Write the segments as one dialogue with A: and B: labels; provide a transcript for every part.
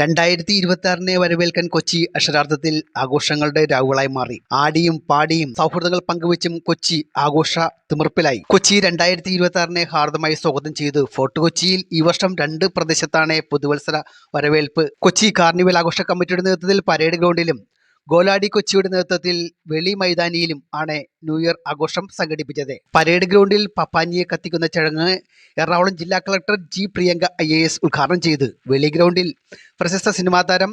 A: രണ്ടായിരത്തി ഇരുപത്തി ആറിനെ വരവേൽക്കാൻ കൊച്ചി അക്ഷരാർത്ഥത്തിൽ ആഘോഷങ്ങളുടെ രാവുകളായി മാറി. ആടിയും പാടിയും സൗഹൃദങ്ങൾ പങ്കുവച്ചും കൊച്ചി ആഘോഷ തിമിർപ്പിലായി. കൊച്ചി രണ്ടായിരത്തി ഇരുപത്തി ആറിനെ ഹാർദമായി സ്വാഗതം ചെയ്തു ഫോർട്ട് കൊച്ചിയിൽ ഈ വർഷം രണ്ട് പ്രദേശത്താണ് പുതുവത്സര വരവേൽപ്പ്. കൊച്ചി കാർണിവൽ ആഘോഷ കമ്മിറ്റിയുടെ നേതൃത്വത്തിൽ പരേഡ് ഗ്രൗണ്ടിലും ഗോലാടി കൊച്ചിയുടെ നേതൃത്വത്തിൽ വെളി മൈതാനിയിലും ആണ് ന്യൂ ഇയർ ആഘോഷം സംഘടിപ്പിച്ചത്. പരേഡ് ഗ്രൗണ്ടിൽ പപ്പാനിയെ കത്തിക്കുന്ന ചടങ്ങ് എറണാകുളം ജില്ലാ collector G Priyanka I A S ഉദ്ഘാടനം ചെയ്തു. വെളി ഗ്രൗണ്ടിൽ പ്രശസ്ത സിനിമാ താരം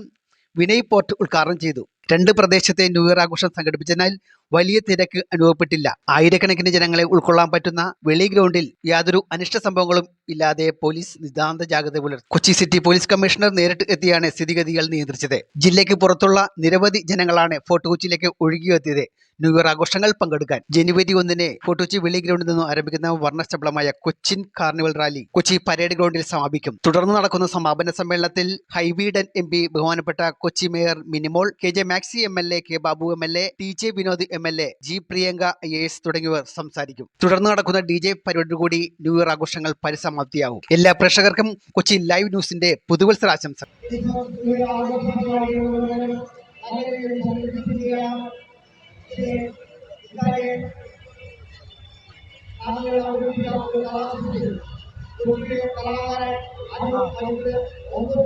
A: വിനയ് പോർട്ട് ഉദ്ഘാടനം ചെയ്തു. രണ്ട് പ്രദേശത്തെ ന്യൂ ഇയർ ആഘോഷം സംഘടിപ്പിച്ചതിനാൽ വലിയ തിരക്ക് അനുഭവപ്പെട്ടില്ല. ആയിരക്കണക്കിന് ജനങ്ങളെ ഉൾക്കൊള്ളാൻ പറ്റുന്ന വെളി ഗ്രൗണ്ടിൽ യാതൊരു അനിഷ്ട സംഭവങ്ങളും ഇല്ലാതെ പോലീസ് നിതാന്ത ജാഗ്രത പുലർത്തി. കൊച്ചി സിറ്റി പോലീസ് കമ്മീഷണർ നേരിട്ട് എത്തിയാണ് സ്ഥിതിഗതികൾ നിയന്ത്രിച്ചത്. ജില്ലയ്ക്ക് പുറത്തുള്ള നിരവധി ജനങ്ങളാണ് ഫോർട്ട് കൊച്ചിയിലേക്ക് ഒഴുകിയെത്തിയത്. ന്യൂ ഇയർ ആഘോഷങ്ങൾ പങ്കെടുക്കാൻ. ജനുവരി ഒന്നിന് ഫോർട്ട് കൊച്ചി വെളി ഗ്രൗണ്ടിൽ നിന്നും ആരംഭിക്കുന്ന വർണശബളമായ Cochin carnival rally Kochi parade ഗ്രൗണ്ടിൽ സമാപിക്കും. തുടർന്ന് നടക്കുന്ന സമാപന സമ്മേളനത്തിൽ ഹൈബീഡൻ എം പി ബഹുമാനപ്പെട്ട Kochi mayor Minimol K J Maxi M L A K Babu M L A T J Vinod M M L A G Priyanka S തുടങ്ങിയവർ സംസാരിക്കും. തുടർന്ന് നടക്കുന്ന ഡി ജെ പരിപാടി കൂടി ന്യൂ ഇയർ ആഘോഷങ്ങൾ പരിസമാപ്തിയാവും എല്ലാ പ്രേക്ഷകർക്കും കൊച്ചി ലൈവ് ന്യൂസിന്റെ പുതുവത്സര ആശംസ ഒന്നും